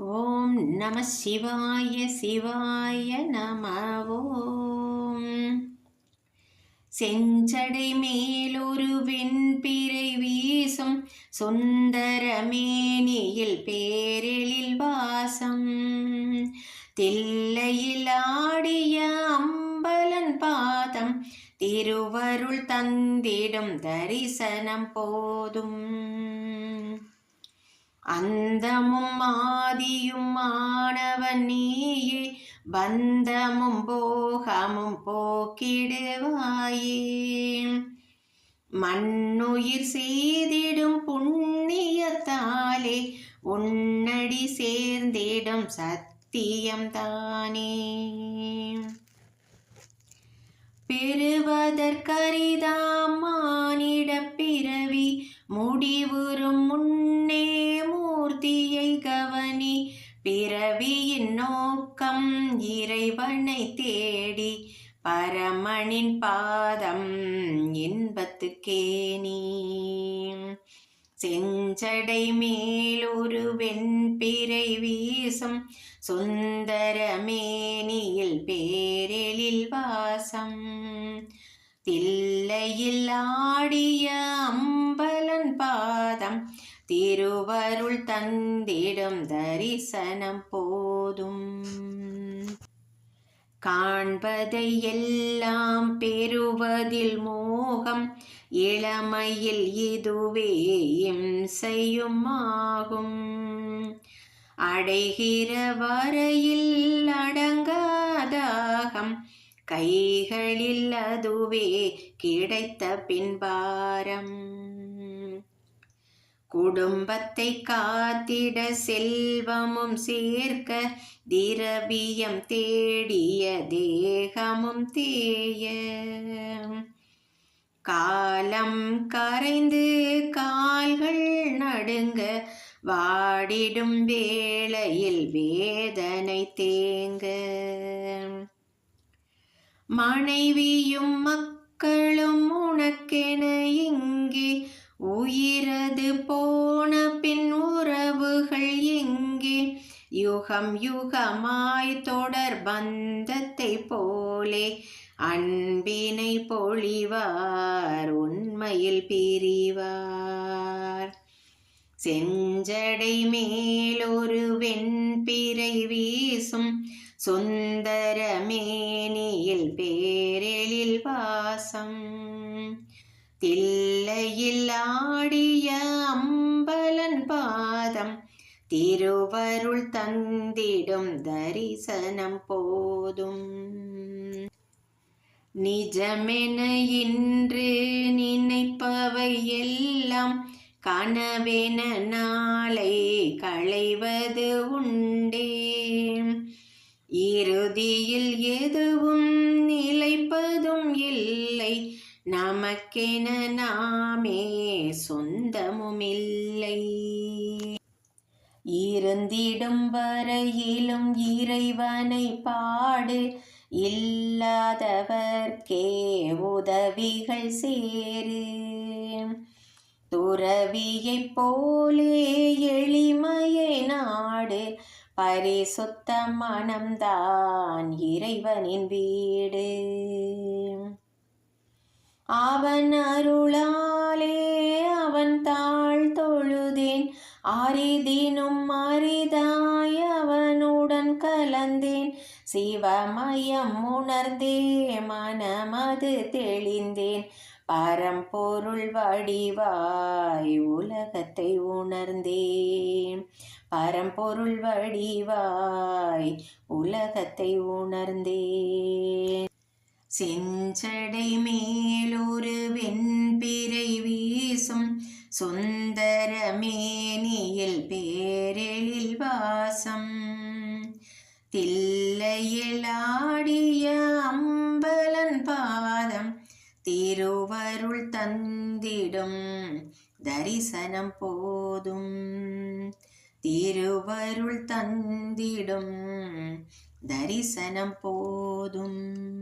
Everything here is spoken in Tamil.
ஓம் நம சிவாய சிவாய நம. ஓம். செஞ்சடை மேலொரு வெண்பிறை வீசும் சுந்தரமேனியில் பேரெழில் வாசம். தில்லையில் ஆடிய அம்பலன் பாதம் திருவருள் தந்திடும் தரிசனம் போதும். அந்தமும் ஆதியும் ஆனவன் நீயே பந்தமும் போகமும் போக்கிடுவாயே. மண்ணுயிர் செய்திடும் புண்ணியத்தாலே உன்னடி சேர்ந்திடும் சத்தியம் தானே. பெறுவதற்கரிதாம் மானிட பிறவி முடிவுறும் முன் இறைவனை தேடி பரமனின் பாதம் இன்பத்துக்கே நீ. செஞ்சடை மேலொரு வெண்பிறை வீசும் சுந்தரமேனியில் பேரெழில் வாசம். தில்லையில் ஆடிய அம்பலன் பாதம் திருவருள் தந்திடும் தரிசனம் போதும். காண்பதை எல்லாம் பெறுவதில் மோகம் இளமையில் இதுவே இம்சையுமாகும். அடைகிற வரையில் அடங்காதாகம் கைகளில் அதுவே கிடைத்த பின்பாரம். குடும்பத்தை காத்திட செல்வமும் சேர்க்க திரவியம் தேடிய தேகமும் தேய. காலம் கரைந்து கால்கள் நடுங்க வாடிடும் வேளையில் வேதனை தேங்க. மனைவியும் மக்களும் உனக்கென இங்கே உயிரது போன பின் உறவுகள் எங்கே? யுகம் யுகமாய் தொடர் பந்தத்தை போலே அன்பினை பொழிவார் உண்மையில் பிரிவார். செஞ்சடை மேலொரு வெண்பிறை வீசும் சுந்தர மேனியில் பேரெழில் வாசம். தில் நிலையில் ஆடிய அம்பலன் பாதம் திருவருள் தந்திடும் தரிசனம் போதும். நிஜமென இன்று நினைப்பவை எல்லாம் கனவென நாளை களைவது உண்டே. இறுதியில் எதுவும் நமக்கென நாமே சொந்தமுமில்லை. இருந்திடும் வரையிலும் இறைவனை பாடு இல்லாதவர்க்கே உதவிகள் சேரு. துறவியைப் போலே எளிமையை நாடு பரிசுத்த மனம்தான் இறைவனின் வீடு. அவன் அருளாலே அவன் தாழ் தொழுதேன். அரிதினும் அரிதாய் அவனுடன் கலந்தேன். சிவமயம் உணர்ந்தே மனமது தெளிந்தேன். பரம்பொருள் வடிவாய் உலகத்தை உணர்ந்தேன். பரம்பொருள் வடிவாய் உலகத்தை உணர்ந்தேன். செஞ்சடை மேலொரு வெண்பிறை வீசும் சுந்தர மேனியில் பேரெழில் வாசம். தில்லையில் ஆடிய அம்பலன் பாதம் திருவருள் தந்திடும் தரிசனம் போதும். திருவருள் தந்திடும் தரிசனம் போதும்.